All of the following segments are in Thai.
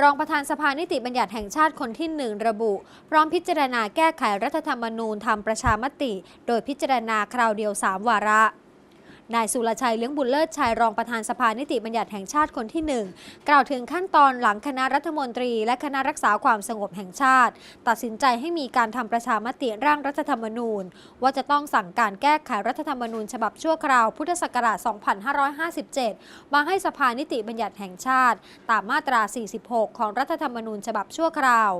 รองประธานสภานิติบัญญัติแห่งชาติคนที่หนึ่งระบุ พร้อมพิจารณาแก้ไขรัฐธรรมนูญทำประชามติ โดยพิจารณาคราวเดียว 3 วาระ นายสุรชัยเลี้ยงบุญเลิศชัยรองประธานสภานิติบัญญัติแห่งชาติคนที่หนึ่งกล่าวถึงขั้นตอนหลังคณะรัฐมนตรี และคณะรักษาความสงบแห่งชาติ ตัดสินใจให้มีการทำประชามติร่างรัฐธรรมนูญ ว่าจะต้องสั่งการแก้ไขรัฐธรรมนูญ ฉบับชั่วคราวพุทธศักราช 2557 มาให้สภานิติบัญญัติแห่งชาติ ตามมาตรา 46 ของรัฐธรรมนูญฉบับชั่วคราว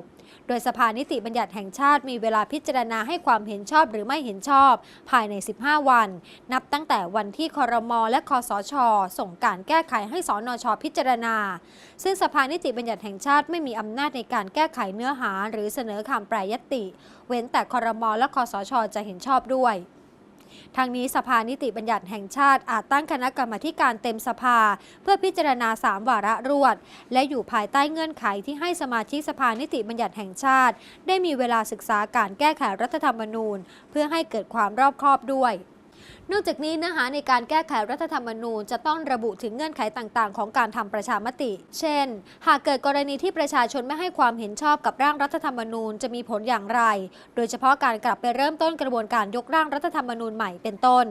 โดยสภานิติบัญญัติแห่งชาติมีเวลาพิจารณาให้ความเห็นชอบหรือไม่เห็นชอบ ภายใน 15 วัน นับตั้งแต่วันที่ที่คอรมอและคอสช ส่งการแก้ไขให้สอนชพิจารณา ซึ่งสภานิติบัญญัติแห่งชาติไม่มีอำนาจในการแก้ไขเนื้อหา หรือเสนอคำแปรยติ เว้นแต่คอรมอและคอสช จะเห็นชอบด้วยทางนี้สภานิติบัญญัติแห่งชาติอาจตั้งคณะกรรมาการเต็มสภา เพื่อพิจารณา 3 วาระรวด และอยู่ภายใต้เงื่อนไขที่ให้สมาชิกสภานิติบัญญัติแห่งชาติ ได้มีเวลาศึกษาการแก้ไขรัฐธรรมนูญ เพื่อให้เกิดความรอบคอบด้วย นอกจากนี้เนื้อหาในการแก้ไขรัฐธรรมนูญ จะต้องระบุถึงเงื่อนไขต่างๆ ของการทำประชามติ เช่น หากเกิดกรณีที่ประชาชนไม่ให้ความเห็นชอบกับร่างรัฐธรรมนูญจะมีผลอย่างไร โดยเฉพาะการกลับไปเริ่มต้นกระบวนการยกร่างรัฐธรรมนูญใหม่เป็นต้น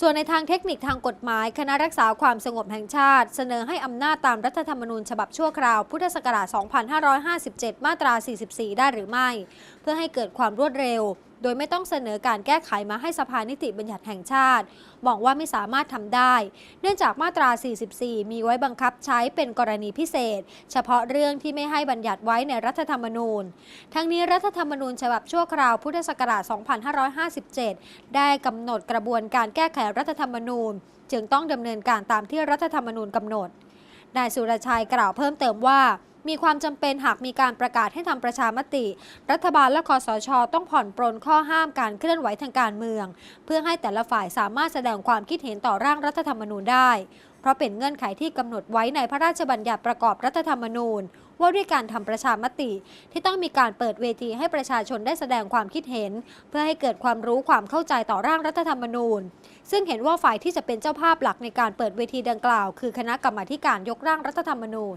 ส่วนในทางเทคนิคทางกฎหมาย คณะรักษาความสงบแห่งชาติ เสนอให้อำนาจตามรัฐธรรมนูญฉบับชั่วคราว พุทธศักราช 2557 มาตรา 44 ได้หรือไม่ เพื่อให้เกิดความรวดเร็ว โดยไม่ต้องเสนอการแก้ไขมาให้สภานิติบัญญัติแห่งชาติบอกว่าไม่สามารถทำได้ เนื่องจากมาตรา 44 มีไว้บังคับใช้เป็นกรณีพิเศษ เฉพาะเรื่องที่ไม่ให้บัญญัติไว้ในรัฐธรรมนูญ ทั้งนี้รัฐธรรมนูญฉบับชั่วคราวพุทธศักราช 2557 ได้กำหนดกระบวนการแก้ไขรัฐธรรมนูญ จึงต้องดำเนินการตามที่รัฐธรรมนูญกำหนด นายสุรชัยกล่าวเพิ่มเติมว่า มีความจำเป็นหากมีการประกาศให้ทำประชามติ รัฐบาลและคอสช ต้องผ่อนปรนข้อห้ามการเคลื่อนไหวทางการเมือง เพื่อให้แต่ละฝ่ายสามารถแสดงความคิดเห็นต่อร่างรัฐธรรมนูญได้ เพราะเป็นเงื่อนไขที่กำหนดไว้ในพระราชบัญญัติประกอบรัฐธรรมนูญ ว่าด้วยการทำประชามติ ที่ต้องมีการเปิดเวทีให้ประชาชนได้แสดงความคิดเห็น เพื่อให้เกิดความรู้ความเข้าใจต่อร่างรัฐธรรมนูญ ซึ่งเห็นว่าฝ่ายที่จะเป็นเจ้าภาพหลักในการเปิดเวทีดังกล่าว คือคณะกรรมาการยกร่างรัฐธรรมนูญ